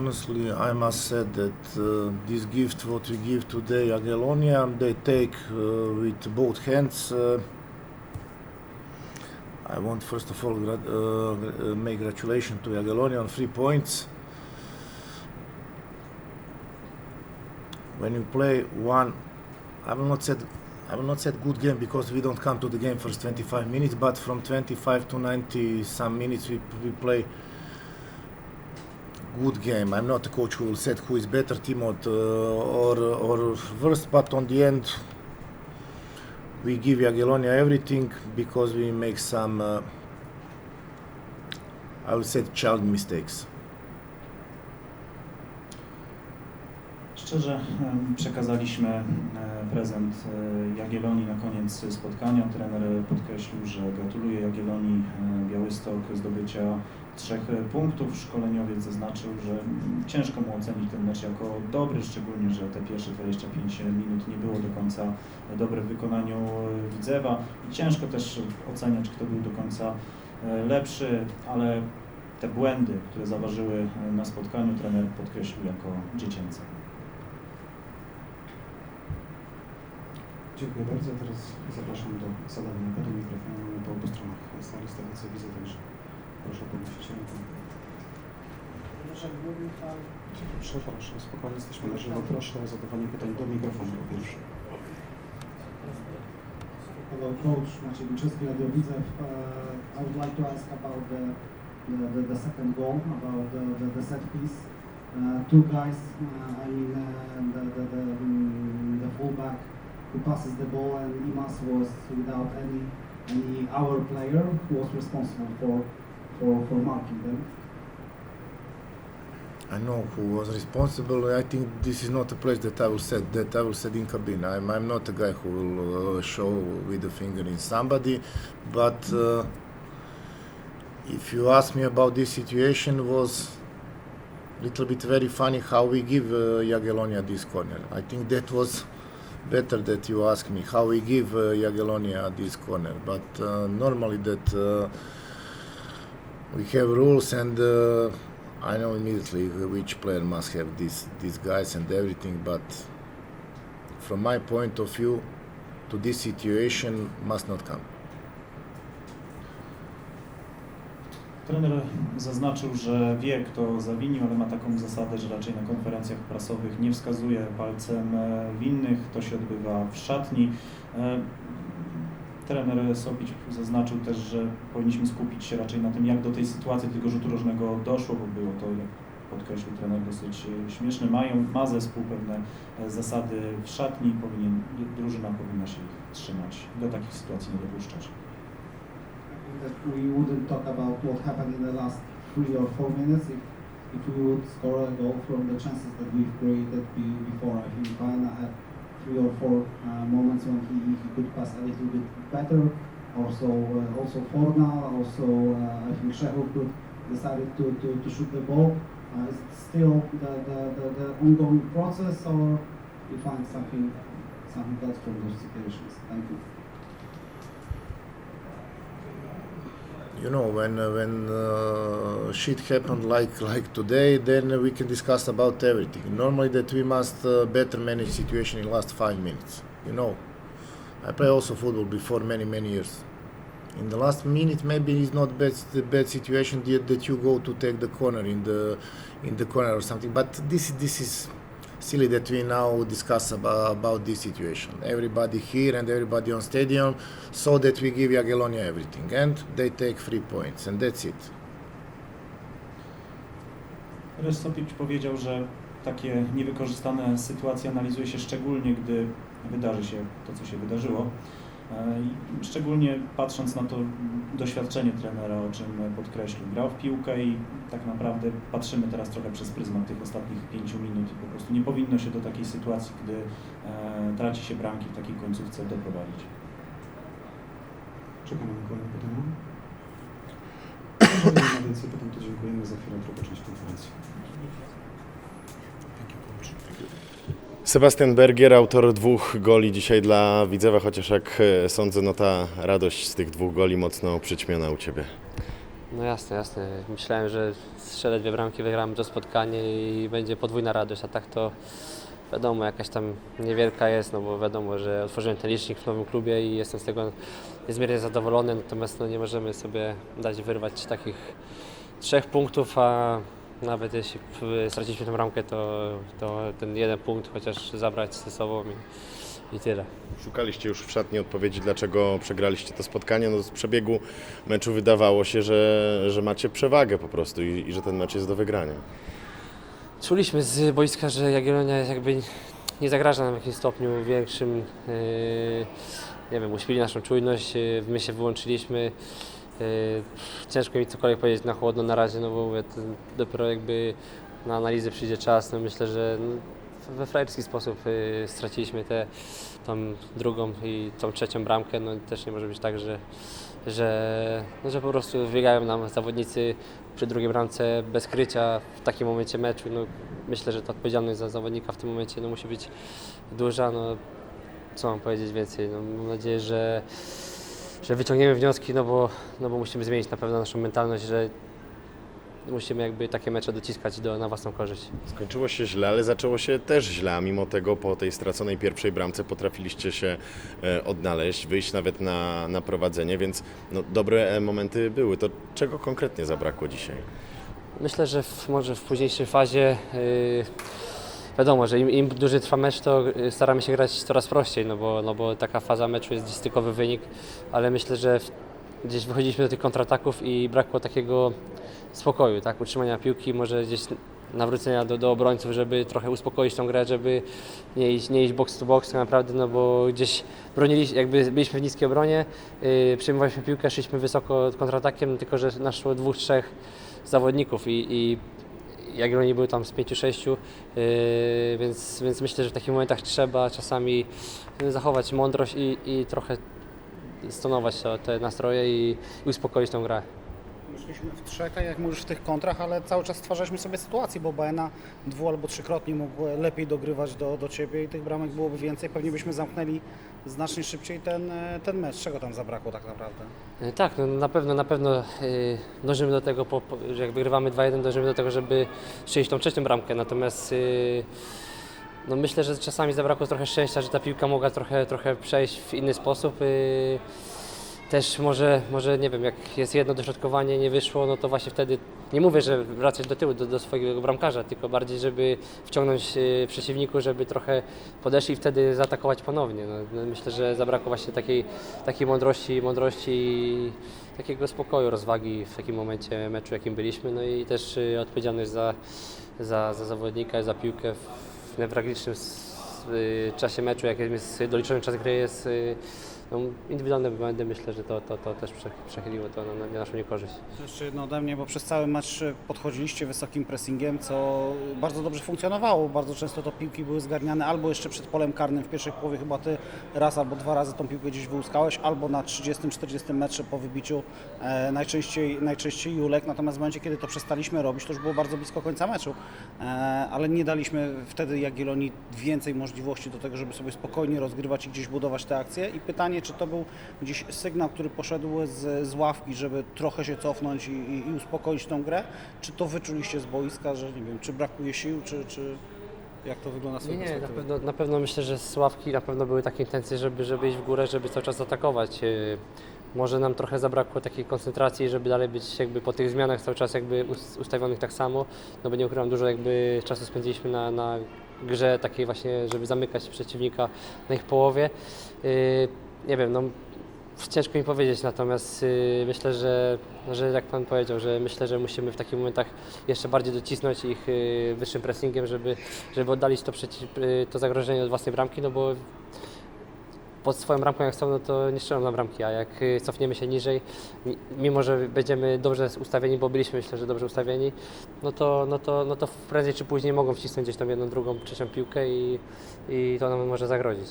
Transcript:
Honestly, I must say that uh, this gift, what we give today, Jagiellonia, they take uh, with both hands. Uh, I want first of all uh, uh, make congratulations to Jagiellonia on three points. When you play one, I will not say I will not say good game because we don't come to the game first 25 minutes, but from 25 to 90 some minutes we, we play good game. I'm not a coach who will say who is better, Timot uh, or or worse, but on the end we give Jagiellonia everything because we make some uh, I would say child mistakes. Szczerze przekazaliśmy prezent e, Jagiellonii na koniec spotkania. Trener podkreślił, że gratuluje Jagiellonii e, Białystok zdobycia trzech punktów. Szkoleniowiec zaznaczył, że ciężko mu ocenić ten mecz jako dobry, szczególnie, że te pierwsze 25 minut nie było do końca dobre w wykonaniu e, Widzewa. Ciężko też oceniać, kto był do końca lepszy, ale te błędy, które zaważyły na spotkaniu, trener podkreślił jako dziecięce. Dziękuję bardzo. Teraz zapraszam do zadania pytań mikrofonu. Mamy po obu stronach sali, co widzę, także proszę podnosić rękę. Przepraszam, spokojnie jesteśmy na żywo. Proszę o zadawanie pytań do mikrofonu po pierwsze. Hello, coach Maciej Buczewski, Radio Widzew. Uh, I would like to ask about the, the, the, the second goal, about the, the, the set piece. Uh, two guys, uh, I mean, uh, the, the, the, mm, the fullback who passes the ball and Imas was without any, any our player who was responsible for, for, for marking them. I know who was responsible. I think this is not a place that I will set that I will set in cabin. I'm, I'm not a guy who will uh, show with the finger in somebody, but uh, if you ask me about this situation, was a little bit very funny how we give uh, Jagiellonia this corner. I think that was better that you ask me how we give uh, Jagiellonia this corner. But uh, normally that uh, we have rules and uh, I know immediately which player must have these these guys and everything. But from my point of view, to this situation must not come. Trener zaznaczył, że wie, kto zawinił, ale ma taką zasadę, że raczej na konferencjach prasowych nie wskazuje palcem e, winnych. To się odbywa w szatni. E, Trener Sopić zaznaczył też, że powinniśmy skupić się raczej na tym, jak do tej sytuacji tego rzutu rożnego doszło, bo było to, jak podkreślił trener, dosyć śmieszne. Mają, ma zespół pewne e, zasady w szatni, powinien, drużyna powinna się ich trzymać, do takich sytuacji nie dopuszczać. That we wouldn't talk about what happened in the last three or four minutes if, if we would score a goal from the chances that we've created before. I think Pana had three or four uh, moments when he, he could pass a little bit better. Also, uh, also Forna, also uh, I think Shehov could decided to, to, to shoot the ball. Uh, is it still the, the, the, the ongoing process, or you find something something else from those situations? Thank you. You know when uh, when uh, shit happened like like today then we can discuss about everything. Normally that we must uh, better manage situation in last five minutes you know. I play also football before many many years. In the last minute maybe it's not the bad situation that, that you go to take the corner in the in the corner or something but this this is silly that we now discuss about, about this situation. Everybody here and everybody on stadium so that we give Jagiellonia everything and they take three points and that's it. Rystopić powiedział, że takie niewykorzystane sytuacje analizuje się szczególnie, gdy wydarzy się to, co się wydarzyło. E, Szczególnie patrząc na to doświadczenie trenera, o czym podkreślił. Grał w piłkę i tak naprawdę patrzymy teraz trochę przez pryzmat tych ostatnich pięciu minut i po prostu nie powinno się do takiej sytuacji, gdy e, traci się bramki w takiej końcówce doprowadzić. Czekamy na kolejne pytania. Jeżeli ma więcej pytań, to dziękujemy za chwilę rozpocząć konferencję. Sebastian Bergier, autor dwóch goli dzisiaj dla Widzewa, chociaż jak e, sądzę, no ta radość z tych dwóch goli mocno przyćmiona u Ciebie. No jasne, jasne. Myślałem, że strzelę dwie bramki, wygramy to spotkanie i będzie podwójna radość, a tak to wiadomo, jakaś tam niewielka jest, no bo wiadomo, że otworzyłem ten licznik w nowym klubie i jestem z tego niezmiernie zadowolony, natomiast no, nie możemy sobie dać wyrwać takich trzech punktów, a nawet jeśli straciliśmy tę bramkę, to, to ten jeden punkt chociaż zabrać ze sobą i, i tyle. Szukaliście już w szatni odpowiedzi, dlaczego przegraliście to spotkanie. No, z przebiegu meczu wydawało się, że, że macie przewagę po prostu i, i że ten mecz jest do wygrania. Czuliśmy z boiska, że Jagiellonia jakby nie zagraża nam w jakimś stopniu większym. Yy, nie wiem, uśpili naszą czujność, yy, my się wyłączyliśmy. Yy, ciężko mi cokolwiek powiedzieć na chłodno na razie, no bo mówię, dopiero jakby na analizę przyjdzie czas. No myślę, że no, we frajerski sposób yy, straciliśmy tę drugą i tą trzecią bramkę. No też nie może być tak, że, że, no, że po prostu wybiegają nam zawodnicy przy drugiej bramce bez krycia w takim momencie meczu. No, myślę, że ta odpowiedzialność za zawodnika w tym momencie no, musi być duża. No, co mam powiedzieć więcej? No, mam nadzieję, że, że wyciągniemy wnioski, no bo, no bo musimy zmienić na pewno naszą mentalność, że musimy jakby takie mecze dociskać do, na własną korzyść. Skończyło się źle, ale zaczęło się też źle, a mimo tego po tej straconej pierwszej bramce potrafiliście się e, odnaleźć, wyjść nawet na, na prowadzenie, więc no, dobre e, momenty były. To czego konkretnie zabrakło dzisiaj? Myślę, że w, może w późniejszej fazie yy, wiadomo, że im, im dłużej trwa mecz, to yy, staramy się grać coraz prościej, no bo, no bo taka faza meczu jest gdzieś wynik, ale myślę, że w, gdzieś wychodziliśmy do tych kontrataków i brakło takiego spokoju, tak, utrzymania piłki, może gdzieś nawrócenia do, do obrońców, żeby trochę uspokoić tą grę, żeby nie iść, nie iść box to box tak naprawdę, no bo gdzieś broniliśmy, jakby byliśmy w niskiej obronie, yy, przyjmowaliśmy piłkę, szliśmy wysoko kontratakiem, tylko że naszło dwóch, trzech zawodników i, i jak oni były tam z pięciu, sześciu, yy, więc, więc myślę, że w takich momentach trzeba czasami zachować mądrość i, i trochę stonować te nastroje i, i uspokoić tą grę. Szliśmy w trzech, tak jak mówisz, w tych kontrach, ale cały czas stwarzaliśmy sobie sytuację, bo Baena dwu albo trzykrotnie mógł lepiej dogrywać do, do Ciebie i tych bramek byłoby więcej. Pewnie byśmy zamknęli znacznie szybciej ten, e, ten mecz. Czego tam zabrakło tak naprawdę? Yy, Tak, no na pewno, na pewno yy, dążymy do tego, że jak wygrywamy 2-1, dążymy do tego, żeby strzelić tą trzecią bramkę, natomiast no myślę, że czasami zabrakło trochę szczęścia, że ta piłka mogła trochę, trochę przejść w inny sposób. Też może, może, nie wiem, jak jest jedno dośrodkowanie, nie wyszło, no to właśnie wtedy, nie mówię, że wracać do tyłu, do, do swojego bramkarza, tylko bardziej, żeby wciągnąć yy, przeciwniku, żeby trochę podeszli i wtedy zaatakować ponownie. No, no myślę, że zabrakło właśnie takiej, takiej mądrości, mądrości i takiego spokoju, rozwagi w takim momencie meczu, jakim byliśmy, no i też yy, odpowiedzialność za, za, za zawodnika, za piłkę w newralgicznym y, czasie meczu, jak jest doliczony czas gry, jest y, no, indywidualne błędy. Myślę, że to, to, to też prze- przechyliło to na, na naszą niekorzyść. Jeszcze jedno ode mnie, bo przez cały mecz podchodziliście wysokim pressingiem, co bardzo dobrze funkcjonowało. Bardzo często to piłki były zgarniane albo jeszcze przed polem karnym w pierwszej połowie, chyba ty raz albo dwa razy tą piłkę gdzieś wyłuskałeś, albo na 30-40 metrze po wybiciu e, najczęściej, najczęściej Julek. Natomiast w momencie, kiedy to przestaliśmy robić, to już było bardzo blisko końca meczu, e, ale nie daliśmy wtedy Jagiellonii więcej możliwości do tego, żeby sobie spokojnie rozgrywać i gdzieś budować te akcje. I pytanie, czy to był gdzieś sygnał, który poszedł z, z ławki, żeby trochę się cofnąć i, i, i uspokoić tą grę, czy to wyczuliście z boiska, że nie wiem, czy brakuje sił, czy, czy jak to wygląda z Nie, nie, na pewno, na pewno myślę, że z ławki na pewno były takie intencje, żeby, żeby iść w górę, żeby cały czas atakować. Yy, Może nam trochę zabrakło takiej koncentracji, żeby dalej być jakby po tych zmianach cały czas jakby us- ustawionych tak samo, no bo nie ukrywam, dużo jakby czasu spędziliśmy na, na grze takiej właśnie, żeby zamykać przeciwnika na ich połowie. Nie wiem, no ciężko mi powiedzieć, natomiast yy, myślę, że, że jak Pan powiedział, że myślę, że musimy w takich momentach jeszcze bardziej docisnąć ich yy, wyższym pressingiem, żeby, żeby oddalić to, przeciw, yy, to zagrożenie od własnej bramki, no bo pod swoją bramką jak są, no to nie strzelą na bramki, a jak yy, cofniemy się niżej, mi- mimo że będziemy dobrze ustawieni, bo byliśmy myślę, że dobrze ustawieni, no to, no to, no to prędzej czy później mogą wcisnąć gdzieś tam jedną, drugą, trzecią piłkę i, i to nam może zagrozić.